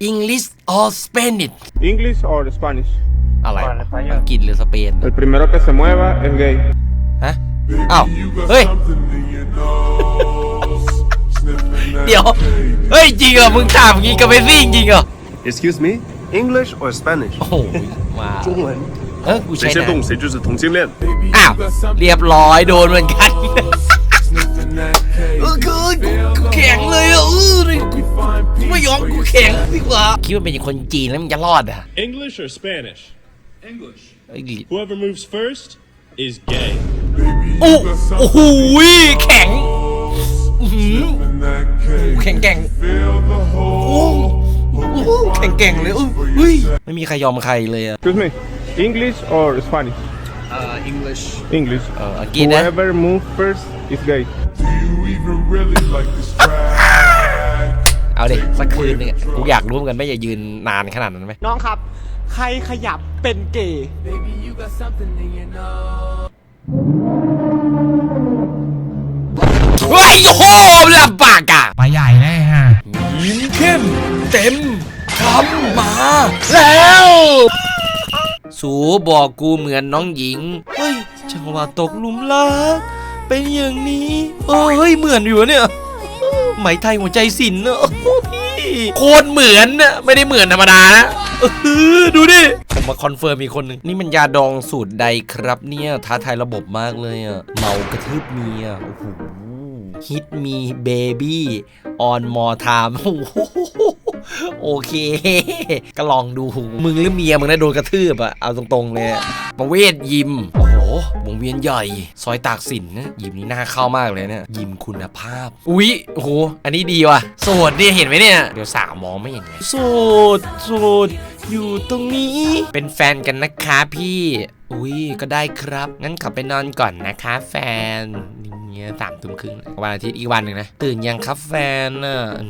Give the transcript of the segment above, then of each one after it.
English or Spanish English or Spanish. อะไรวะอังกฤษหรือสเปน El primero que se mueva es gay. ฮะ อ้าว เฮ้ย เดี๋ยว เฮ้ย จริงเหรอ มึงถามงี้กับเบซี่จริงเหรอ Excuse me, English or Spanish? โอ้โหมา 中文。 เออกู 谁 ใช้ 先 นะ 动谁就是同性恋。 อ้าว เรียบร้อยโดนเหมือนกันเออกูกูแข็งเลยอ่ะเออกูกู ไม่ยอมกูแข็งดีกว่าคิดว่าเป็นคนจีนแล้วมันจะรอดอะ English or Spanish? English. ไอ้ Whoever moves first is gay. โอ้โอ้โหแข็งอื้อหือแข็งแกร่งโอ้โหแข็งแกร่งเลยเออเฮ้ยไม่มีใครยอมใครเลยอะ Excuse me. English or Spanish? Uh, English. English. เอออังกฤษนะ Whoever moves first is gay. เอาดิสักคืนหนึงอะกูอยากรู้เหมือนกันไม่อย่ายืนนานขนาดนั้นไหมน้องครับ ใครขยับเป็นเกย์เฮ้ยโอ้โหลำบากอะไปใหญ่เลยฮะยิ้มเข้มเต็มคำมาแล้ว สูบอกกูเหมือนน้องหญิง เฮ้ยจังหวะตกหลุมรักเป็นอย่างนี้เอ้ยเหมือนอยู่อะเนี่ย ไหมไทยหัวใจสินเนอะโอ้โหพี่โคตรเหมือนนะไม่ได้เหมือนธรรมดานะเออดูดิ ผมมาคอนเฟิร์มอีกคนหนึ่งนี่มันยาดองสูตรใดครับเนี่ยท้าทายระบบมากเลยอะเมากระทืบเมียโอ้โหฮิตมีเบบี้ออนมอทามโอเค ก็ลองดู มึงหรือเมียมึงนะโดนกระทืบอะเอาตรงๆเลยอะประเวศยิมโอ้โห วงเวียนใหญ่ ซอยตากสินนะยิมนี้น่าเข้ามากเลยเนี่ย ยิมคุณภาพ อุ๊ยโอ้โห อันนี้ดีว่ะโสดเนี่ยเห็นไหมเนี่ย เดี๋ยวสาวมองไม่เห็นไงโสดโสดอยู่ตรงนี้ เป็นแฟนกันนะคะพี่ อุ้ยก็ได้ครับ งั้นขับไปนอนก่อนนะคะแฟนอย่างเงี้ยสามทุ่มครึ่งวันอาทิตย์อีกวันหนึ่งนะ ตื่นยังครับแฟนน่ะอื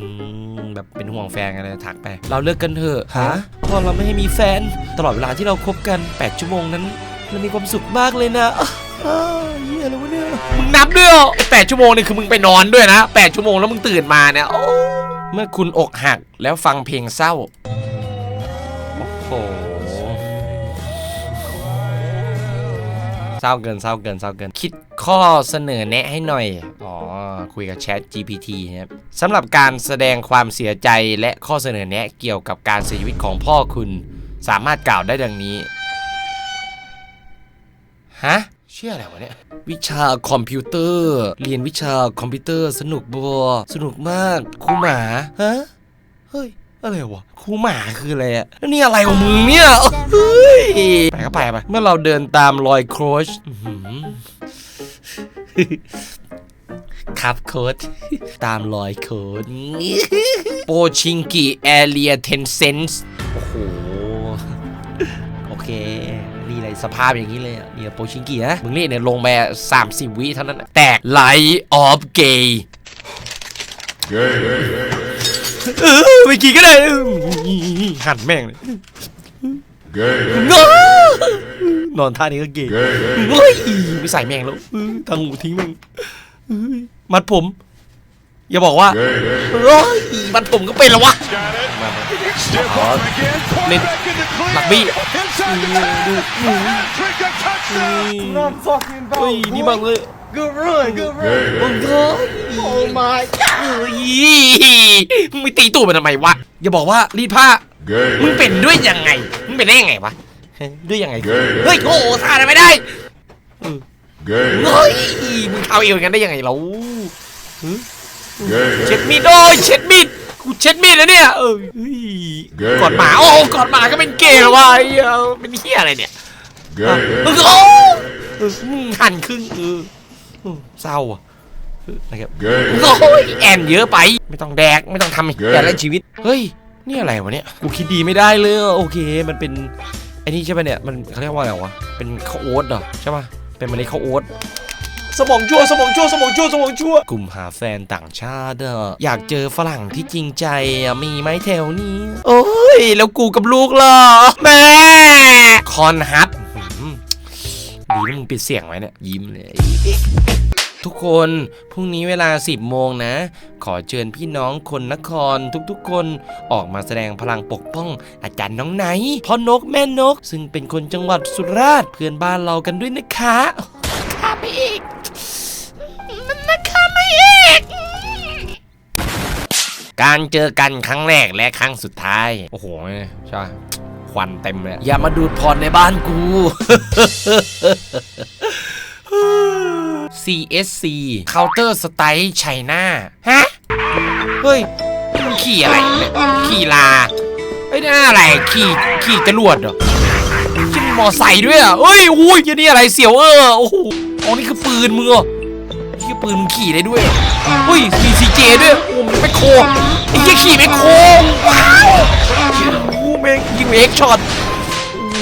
มแบบเป็นห่วงแฟนกันเลยทักไป เราเลิกกันเถอะ ฮะพอเราไม่ให้มีแฟน ตลอดเวลาที่เราคบกัน 8 ชั่วโมงนั้น เรามีความสุขมากเลยนะเฮียอะไรวะเนี่ยมึงนับด้วยเหรอไอ้แปดชั่วโมงนี่คือมึงไปนอนด้วยนะแปดชั่วโมงแล้วมึงตื่นมาเนี่ยโอ้เมื่อคุณอกหักแล้วฟังเพลงเศร้า โอ้โห เศร้าเกินเศร้าเกินเศร้าเกิน คิดข้อเสนอแนะให้หน่อย อ๋อ คุยกับ Chat GPT ครับสำหรับการแสดงความเสียใจและข้อเสนอแนะเกี่ยวกับการเสียชีวิตของพ่อคุณ สามารถกล่าวได้ดังนี้ ฮะ เชื่ออะไรวะเนี่ย วิชาคอมพิวเตอร์ เรียนวิชาคอมพิวเตอร์สนุกบัวสนุกมากครูหมาฮะเฮ้ยอะไรวะครูหมาคืออะไรอะแล้วนี่อะไรของมึงเนี่ยเฮ้ยไปก็ไปไปเมื่อเราเดินตามรอยโครชอื้อหือครับโค้ดตามรอยโค้ดโปชิงกิแอเรียเทนเซนส์โอ้โห โอเค สภาพอย่างนี้เลยเนี่ยโปชิงกินะมึงเรียกเนี่ยลงไปสามสิบวิเท่านั้นแตกไลท์ออฟเกย์เออไปกี่ก็ได้เออหันแม่งเลยนอนท่านี้ก็เกย์เฮ้ยไม่ใส่แม่งแล้วทางหูทิ้งแม่งมัดผม อย่าบอกว่าเฮ้ยมัดผมก็เป็นแล้ววะ มาอ๋อเล่นหลักบี้ดูดูเฮ้ยนี่บังเลย Good run Good run โอ้โห Oh my เอ้ยมึงไปตีตู้มันทำไมวะ อย่าบอกว่ารีดผ้า มึงเป็นด้วยยังไง มึงเป็นได้ยังไงวะเฮ้ยด้วยยังไง เฮ้ยโอ้โหท่าอะไรไม่ได้เออเฮ้ยมึงเอาเอวอย่างนั้นได้ยังไงเราหือเช็ดมีดโอ้ยเช็ดมีดกู เช็ดมีดแล้วเนี่ย เออเฮ้ยกอดหมา โอ้กอดหมาก็เป็นเกย์เหรอวะไอ้เหี้ยเป็นเหี้ยอะไรเนี่ยอะเออโอ้เออมึงหั่นครึ่งเออเออเศร้าอะเออนะครับโอ้ยแอนเยอะไป ไม่ต้องแดก ไม่ต้องทำอย่าเล่นชีวิต เฮ้ย นี่อะไรวะเนี่ย กูคิดดีไม่ได้เลยอะโอเค มันเป็นไอ้นี่ใช่ป่ะเนี่ย มันเขาเรียกว่าอะไรวะ เป็นข้าวโอ๊ตเหรอใช่ป่ะ เป็นเมล็ดข้าวโอ๊ต สมองชั่วสมองชั่วสมองชั่วสมองชั่ว กลุ่มหาแฟนต่างชาติอะอยากเจอฝรั่งที่จริงใจอะมีไหมแถวนี้ โอ้ย แล้วกูกับลูกล่ะแม่คอนฮัทดีนะมึงปิดเสียงไว้เนี่ย ยิ้มเลย ทุกคนพรุ่งนี้เวลา 10 โมงนะ ขอเชิญพี่น้องคนนครทุกๆ คนออกมาแสดงพลังปกป้อง อาจารย์น้องไหนพ่อนกแม่นก ซึ่งเป็นคนจังหวัดสุราษฎร์เพื่อนบ้านเรากันด้วยนะคะ การเจอกันครั้งแรกและครั้งสุดท้าย โอ้โหใช่ควันเต็มเลยอย่ามาดูดพรในบ้านกู CSC Counter Strike China ฮะ เฮ้ยนี่มันขี่อะไรเนี่ยขี่ลาเฮ้ยนี่อะไร ขี่ขี่จรวดเหรอขี่มอไซค์ด้วยอะเฮ้ยอุ้ยนี่อะไรเสียวเออ โอ้โหอ๋อนี่คือปืนมึงเหรอ นี่คือปืนมึงขี่ได้ด้วยเหรอเฮ้ยมีซีเจด้วยโอ้มันไม่โคไอ้เหี้ยขี่ไม่โคว้าวโอ้แม่งยิงเอ็กช็อตโอ้โห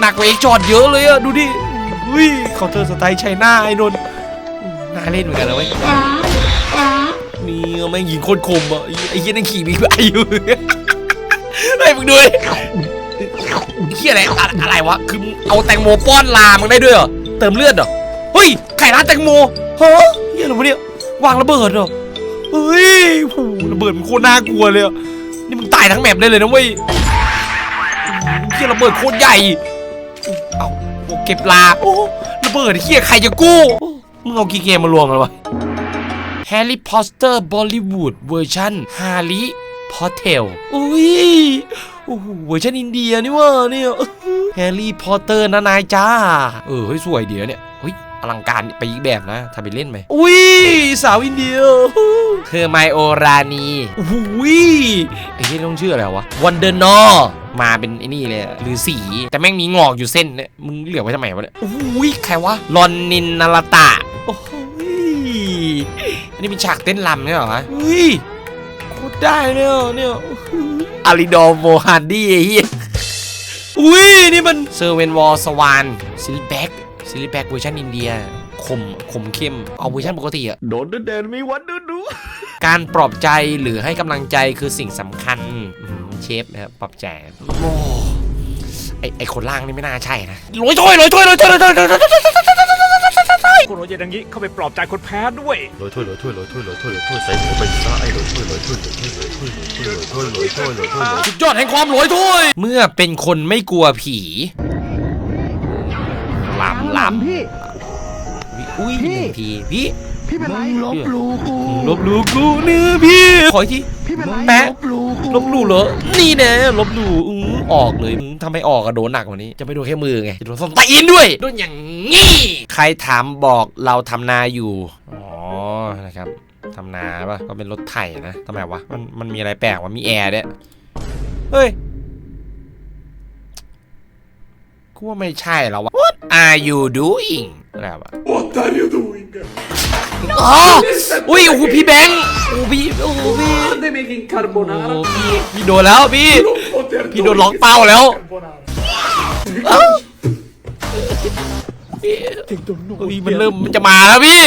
หนักกว่าเอ็กช็อตเยอะเลยอะดูดิเฮ้ยเคาน์เตอร์สไตล์ไชน่าไอ้นนท์น่าเล่นเหมือนกันนะเว้ยนี่แม่งยิงโคตรคมอะไอ้เหี้ยนั่นขี่บิ๊กไบค์อยู่ไอ้มึงดูดิเหี้ยอะไรอะอะไรวะ คือเอาแตงโมป้อนลามึงได้ด้วยเหรอ เติมเลือดเหรอ เฮ้ย ไข่ร้านแตงโม ฮะเหี้ยอะไรวะเนี่ยวางระเบิดเหรอเฮ้ยโหระเบิดมันโคตรน่ากลัวเลยอะนี่มึงตายทั้งแมปได้เลยนะเว้ยเหี้ยระเบิดโคตรใหญ่ เอาเก็บลาโอ้ระเบิดเหี้ยใครจะกู้มึงเอากี่เกมมารวมกันวะแฮร์รี่พอตเตอร์บอลลีวูดเวอร์ชันฮาร์รี่พอตเทลอุ้ย โอ้โหเวอร์ชันอินเดียนี่ว่าเนี่ยแฮร์รี่พอตเตอร์นะนายจ้า เออเฮ้ยสวยเดียวเนี่ยเฮ้ยอลังการไปอีกแบบนะทำไปเล่นไหมอุ้ยสาวอินเดียเธอไมโอรานีอุ้ยไอ้ที่ต้องชื่ออะไรวะวันเดอร์นอมาเป็นไอ้นี่เลยอะหรือสี แต่แม่งมีงอกอยู่เส้นเนี่ยมึงเหลือไว้ทำไมวะเนี่ยอุ้ยใครวะลอนนินนาราตะโอ้โหอันนี้เป็นฉากเต้นรำเนี่ยเหรอวะเฮ้ยโคตรได้เนี่ยเนี่ย อาริดอร์โมฮันดี้ไอ้เหี้ยอุ้ยนี่มันเซอร์เวนวอลสวานซิลิแบ็กซิลิแบ็กเวอร์ชันอินเดียคมคมเข้มเอาเวอร์ชันปกติอะโดนแดนมีวันดูดูการปลอบใจหรือให้กำลังใจคือสิ่งสำคัญอืมเชฟนะครับปลอบใจโอ้ไอไอคนล่างนี่ไม่น่าใช่นะลอยถ้วยลอยถ้วยลอยถ้วยลอยถ้วย ลอยถ้วยคนโรเจอย่างนี้เข้าไปปลอบใจคนแพ้ด้วยลอยถ้วยลอยถ้วยลอยถ้วยลอยถ้วยลอยถ้วยใส่หมูไปซะไอ้ลอยถ้วยลอยถ้วยลอยถ้วยลอยถ้วยลอยถ้วยลอยถ้วยลอยถ้วยลอยถ้วยลอยสุดยอดแห่งความหลอยถ้วยเมื่อเป็นคนไม่กลัวผีหลำหลำพี่อุ้ยหนึ่งทีพี่ พี่เป็นไรลบหลู่กูลบหลู่กูเนื้อพี่ขออีกทีพี่เป็นไรแปะลบหลู่กูลบหลู่เหรอนี่แน่ลบหลู่อื้อออกเลยอื้อถ้าไม่ออกก็โดนหนักกว่านี้ จะไม่โดนแค่มือไงจะโดนส้นตีนด้วยโดนอย่างงี้ใครถามบอกเราทำนาอยู่อ๋อนะครับทำนาป่ะก็เป็นรถไถนะทำไมวะมันมันมีอะไรแปลกวะมีแอร์ด้วยเฮ้ยกูว่าไม่ใช่แล้ววะ What are you doing อะไรวะ What are you doing อ๋ออุ้ยโอ้โหพี่แบงค์โอ้โหพี่โอ้โหพี่โอ้โหพี่พี่โดนแล้วพี่พี่โดนล็อกเป้าแล้วเอ้าพี่พี่มันเริ่มมันจะมาแล้วพี่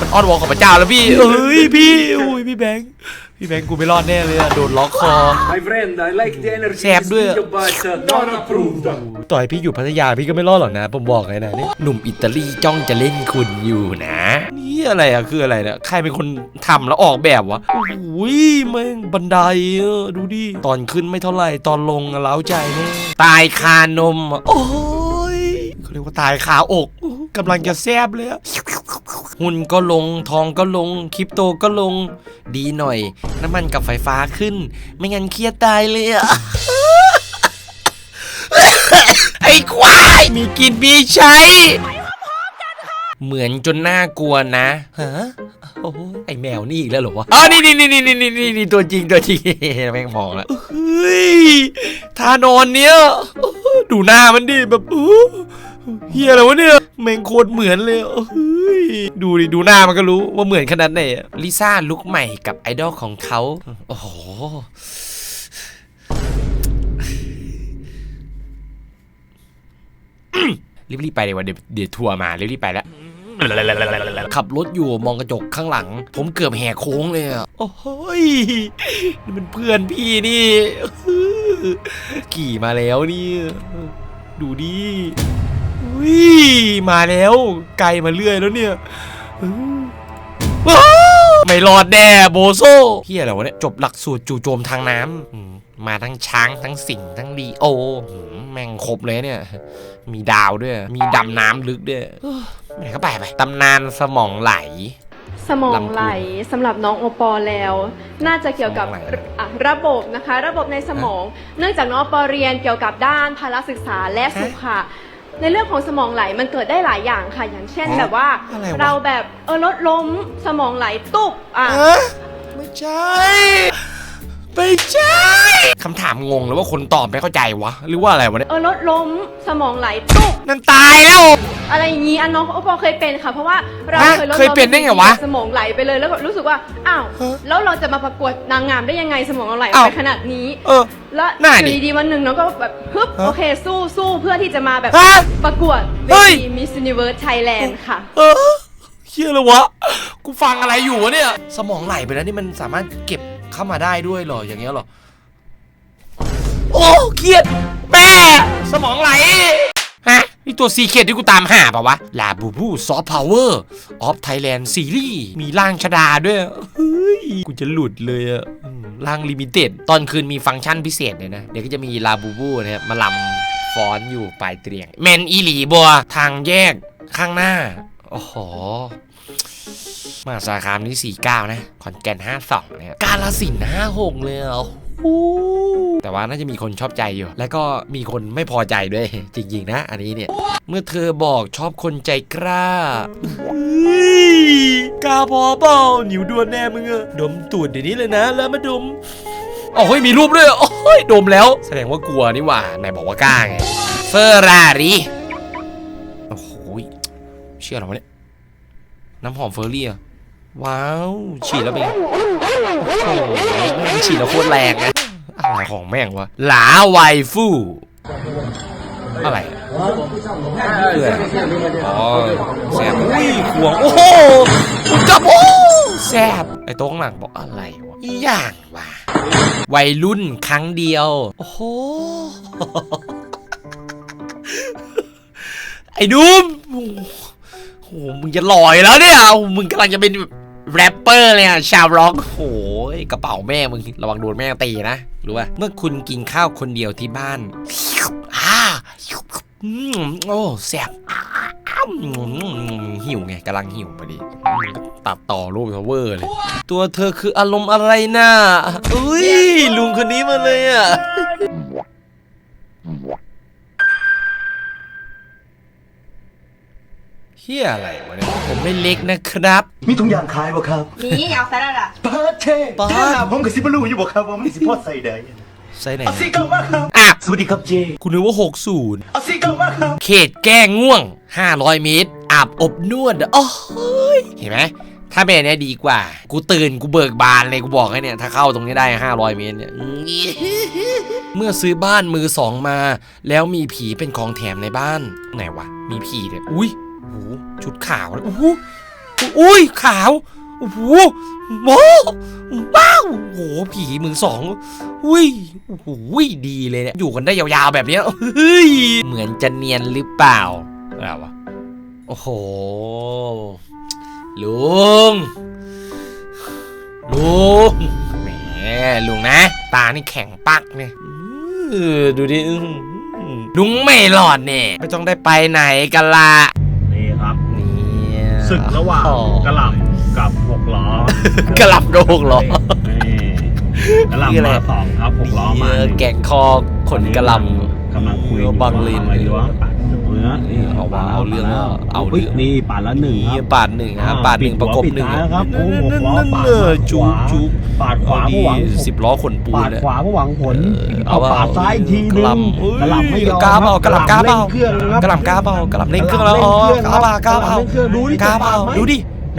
มันอ้อนวอนของพระเจ้าแล้วพี่เอ้ยพี่อุ้ยพี่แบงค์ พี่แบงค์กูไม่รอดแน่เลยอะโดนล็อกคอ My friend, I like the energy แสบด้วยอะ video, but uh, not approved. ต่อยพี่อยู่พัทยาพี่ก็ไม่รอดหรอกนะ ผมบอกเลยนะนี่หนุ่มอิตาลีจ้องจะเล่นคุณอยู่นะ นี่อะไรอะคืออะไรเนี่ยใครเป็นคนทำแล้วออกแบบวะโอ้โหแม่งบันไดเออดูดิ ตอนขึ้นไม่เท่าไหร่ ตอนลงอะเล้าใจแน่ตายคานมอะโอ้ยเขาเรียกว่าตายคาอกกำลังจะแซบเลยอะ หุ่นก็ลง ทองก็ลง คริปโตก็ลง ดีหน่อย น้ำมันกับไฟฟ้าขึ้น ไม่งั้นเครียดตายเลยอะไอ้ควาย มีกินมีใช้ เหมือนจนน่ากลัวนะฮะโอ้โหไอแมวนี่อีกแล้วเหรอวะอ๋อนี่นี่นี่นี่นี่นี่นี่ตัวจริงตัวจริงแม่งมองแล้วเฮ้ยท่านอนเนี้ยดูหน้ามันดิแบบอู้เฮียอะไรวะเนี่ยแม่งโคตรเหมือนเลยเฮ้ย ดูดิดูหน้ามันก็รู้ว่าเหมือนขนาดไหนลิซ่าลุกใหม่กับไอดอลของเขา โอ้โหรีบๆไปเลยวันเดี๋ยวเดี๋ยวทัวร์มารีบๆไปแล้ว ขับรถอยู่มองกระจกข้างหลัง ผมเกือบแหกโค้งเลยอะโอ้โหยนี่มันเพื่อนพี่นี่ ขี่มาแล้วนี่ ดูดิ มาแล้ว ไกลมาเรื่อยแล้วเนี่ยอื้อว้าวไม่รอดแน่โบโซเฮียอะไรวะเนี่ยจบหลักสูตรจู่โจมทางน้ำอืมมาทั้งช้างทั้งสิงห์ทั้งดีโออืมแม่งครบเลยเนี่ย มีดาวด้วย มีดำน้ำลึกด้วยเอ้อไหนก็ไปไปตำนานสมองไหล สมองไหลสำหรับน้องโอปอแล้ว น่าจะเกี่ยวกับสมองไหลอะระบบนะคะ ระบบในสมอง เนื่องจากน้องโอปอเรียนเกี่ยวกับด้านพละศึกษาและสุขะ ในเรื่องของสมองไหลมันเกิดได้หลายอย่างค่ะ อย่างเช่นฮะแบบว่า อะไรวะ เราแบบเออรถล้มสมองไหลตุบอะ ฮะไม่ใช่ ไม่ใช่คำถามงงเลยว่าคนตอบไม่เข้าใจวะ หรือว่าอะไรวะเนี่ย เออรถล้มสมองไหลตุบนั่นตายแล้ว อะไรอย่างนี้อันน้องโอปอเคยเป็นค่ะ เพราะว่าเราฮะเคยรถเคยเป็นได้ไงวะสมองไหลไปเลยแล้วก็รู้สึกว่าอ้าวฮะแล้วเราจะมาประกวดนางงามได้ยังไงสมองเราไหลอ้าว ไปขนาดนี้ เออ แล้วน่าอดิยู่ดีๆวันหนึ่งน้องก็แบบฮึบฮะโอเคสู้สู้เพื่อที่จะมาแบบฮะประกวดเวเฮ้ย ที Miss Universe Thailand ค่ะ เออเฮียเลยวะ กูฟังอะไรอยู่วะเนี่ย สมองไหลไปแล้วนี่มันสามารถเก็บ เข้ามาได้ด้วยเหรออย่างเงี้ยเหรอ โอ้เครียดแม่สมองไหลฮะนี่ตัวซีเคดที่กูตามหาปะวะลาบูบูซอฟต์พาวเวอร์ออฟไทยแลนด์ซีรีส์มีร่างชดาด้วยเฮ้ยกูจะหลุดเลยอะร่างลิมิเต็ดตอนคืนมีฟังก์ชันพิเศษเลยนะ เดี๋ยวก็จะมีลาบูบูนะครับมาลำฟ้อนอยู่ปลายเตียงแมนอีหลีบัวทางแยกข้างหน้าโอ้โห มหาสารคามนี่ 49 นะ ขอนแก่น 52 นะครับกาลสินธุ์56 เลยอะโอ้โหแต่ว่าน่าจะมีคนชอบใจอยู่ แล้วก็มีคนไม่พอใจด้วย จริง ๆ นะ อันนี้เนี่ย เมื่อเธอบอกชอบคนใจกล้าเฮ้ยกล้าพอเปล่าหนิวดวนแน่มึงอะดมตูดเดี๋ยวนี้เลยนะ แล้วมาดมโอ้ยมีรูปด้วยโอ้ยดมแล้ว แสดงว่ากลัวนี่หว่าไหนบอกว่ากล้าไงเฟอร์รารี่โอ้โหเชื่อเหรอวะเนี่ยน้ำหอมเฟอร์รี่อะ ว้าวฉีดแล้วเป็นไงโอ้โหแม่งฉีดแล้วโคตรแรงนะอะไรของแม่งวะหลาไวฟู่อะไรเพื่ออะไรอ๋อแซบอุ้ยขวงโอ้โหกระโปงแซบไอ้โต๊ะข้างหลังบอกอะไรวะอีอย่างวะวัยรุ่นครั้งเดียว โอ้โหไอ้ดุมโอ้โหมึงจะลอยแล้วเนี่ยมึงกำลังจะเป็นแแรปเปอร์เลยอะชาวร็อกโอ้โหกระเป๋าแม่มึงระวังโดนแม่ตีนะรู้ป่ะเมื่อคุณกินข้าวคนเดียวที่บ้านอ่าโอ้แซ่บหิวไงกำลังหิวพอดี ตัดต่อรูปเวอร์เลย ตัวเธอคืออารมณ์อะไรน่ะอุ้ยลุงคนนี้มาเลยอะ เฮียอะไรวะเนี่ยผมไม่เล็กนะครับมีทุกอย่างขายวะครับนี่เอาซะแล้วล่ะปาเช่ปาดแค่หน้าผมกับซิบลูอยู่บ่ครับว่ามันสิพอดใส่ได้ใส่ไหนเอาซีเก่ามาครับอะสวัสดีครับเจคุณนึกว่า 60เอาซีเก่ามาครับเขตแก้ง่วง 500 เมตรอาบอบนวดโอ้ยเห็นไหมถ้าเป็นอันเนี้ยดีกว่า กูตื่น กูเบิกบานเลย กูบอกให้เนี่ย ถ้าเข้าตรงนี้ได้ 500 เมตรเนี่ย เมื่อซื้อบ้านมือสองมา แล้วมีผีเป็นของแถมในบ้าน ไหนวะ มีผีเนี่ย อุ้ย โอ้โหชุดขาวนะโอ้โหอุ้ยขาวโอ้โหโว้ว้าวโอ้โหผีมือสองอุ้ยโอ้โหดีเลยเนี่ยอยู่กันได้ยาวๆแบบนี้เฮ้ยเหมือนจะเนียนหรือเปล่าอะไรวะโอ้โหลุงลุงแหมลุงนะ ตานี่แข็งปักเนี่ยดูดิลุงไม่หลอดเนี่ยไม่ต้องได้ไปไหนกันละ ศึกระหว่างกระหล่ำกับหกล้อ กระหลับโดกเหรอนี่กระหนี่อะไรล่ำมาสองครับหกล้อมาหนึ่ง แกงคอขนกระหลำ กำลังคุยบังลินอะไรวะปัดเนื้อนี่เอาว่าเอาเรื่องแล้วเอาเรื่อง นี่ปาดละหนึ่งคนี่รับปาดหนึ่งครับอ่าปาดหนึ่งปิดประกบหัวหนึ่งปิดท้ายครับโอ้โหหกล้อปาดเออจุ๊บขวาจุ๊บปาดขวาเอาผู้หวังดิสิบล้อขนปูนปาดเนี่ยขวาผู้หวังผลเออเอาเอาปาดซ้ายอีกทีนึงกระหล่ำเอ้ยกระหล่ำไม่ยอมกล้าเปล่าคบกระหล่ำกล้าเปล่าร่งเครื่องนะครับกระหล่ำกล้าเปล่ากระหล่ำเร่งเครื่องแล้วอ๋อกล้าเปล่ากล้าเปล่าร่งเครื่องดูดิกล้าเปล่าจะปดไหมดู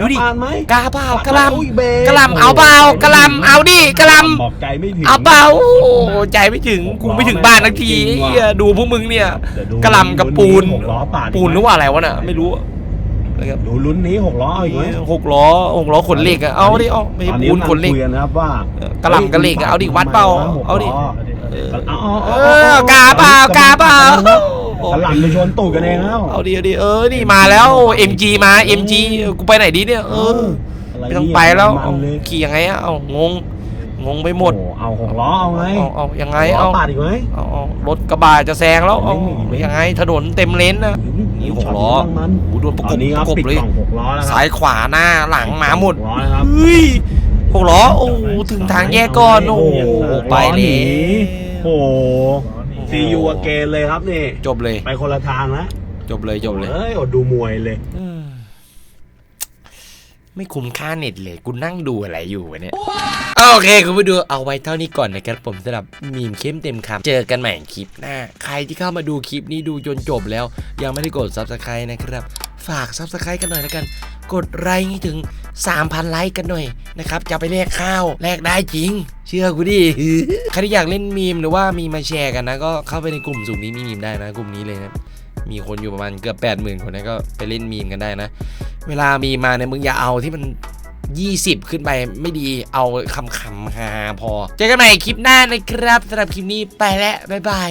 ดิดูดิจะปาดไหมกล้าเปล่ากระหล่อุ๊ยเบรำกระหล่ำเอาเปล่ากระหล่ำเอาดิกระหล่ำบอกใจไม่ถึง เอาเปล่าโอ้โหใจไม่ถึงกูไม่ถึงบ้านทักทีจริงว่ะ เหี้ยดูพวกมึงเนี่ย เดี๋ยวดูกระหลำกับปูน หกล้อปาดปูนหรือว่าอะไรวะน่ะไม่รู้นะครับดูลุ้นนี้หกล้อเอาอีกไหมหกล้อหกล้อขนเหล็กอะเอาดิเอาไม่ใช่ตอนนี้ปูนขนเหล็กคุยกันนะครับว่ากระหล่ำกับเหล็กอะเอาดิวัดเปล่าเอาดิ เออเอาเอาเอเอาอกาเปล่ากาเปล่าโฝรั่งไปชนตูดกันเองแล้วเอาดีเอาดีเออ นี่มาแล้ว MG มา MG กูไปไหนดีเนี่ย เอออะไรไม่ต้องเนี่ยไปแล้วมันเอาเลยขี่ยังไงอะเอางง งงไปหมดโอ้เอาหกล้อเอาไงเอาเอายังไงหกล้เอาปาดอีกไหมเอาเอารถกระบะจะแซงแล้ว เอาไม่ไม่ยังไง ถนนเต็มเลนนะนี่หกล้อช็ตนี้บ้างมันโอ้โหโดนประกตอบนนี้ครับประกบปิดเลยกล่องหกล้อแล้วครัซ้ายขวาหน้าหลังมาหมดหกล้อนะครับเฮ้ยหกล้อ โอ้โหถึงทางแยกก่อน โอ้โหไปเลยโอ้โห ซียูเกนเลยครับนี่ จบเลย ไปคนละทางแล้วจบเลยจบเลย เอ้ยอดดูมวยเลยอืมไม่คุ้มค่าเน็ตเลยกูนั่งดูอะไรอยู่วะเนี่ย โอเคคุณผู้ดูเอาไว้เท่านี้ก่อนนะครับผมสำหรับมีมเข้มเต็มคำเจอกันใหม่คลิปหน้า ใครที่เข้ามาดูคลิปนี้ดูจนจบแล้ว ยังไม่ได้กด subscribe นะครับ ฝาก subscribe กันหน่อยแล้วกัน กดไลค์ให้ถึง 3,000 ไลค์กันหน่อยนะครับ จะไปแลกข้าวแลกได้จริง เชื่อกูดิใครที่อยากเล่นมีมหรือว่ามีมาแชร์กันนะ ก็เข้าไปในกลุ่มสุ่มนี้มีมีมได้นะ กลุ่มนี้เลยนะมีคนอยู่ประมาณเกือบ8 0,000 คนนะก็ไปเล่นมีมกันได้นะ เวลามีมาเนี่ยมึงอย่าเอาที่มัน 20 ขึ้นไปไม่ดีเอาคำคำๆฮาพอ เจอกันใหม่คลิปหน้านะครับสำหรับคลิปนี้ไปแล้วบ๊ายบาย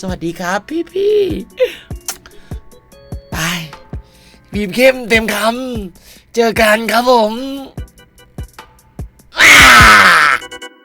สวัสดีครับพี่พี่ บีบเข้มเต็มคำเจอกันครับผม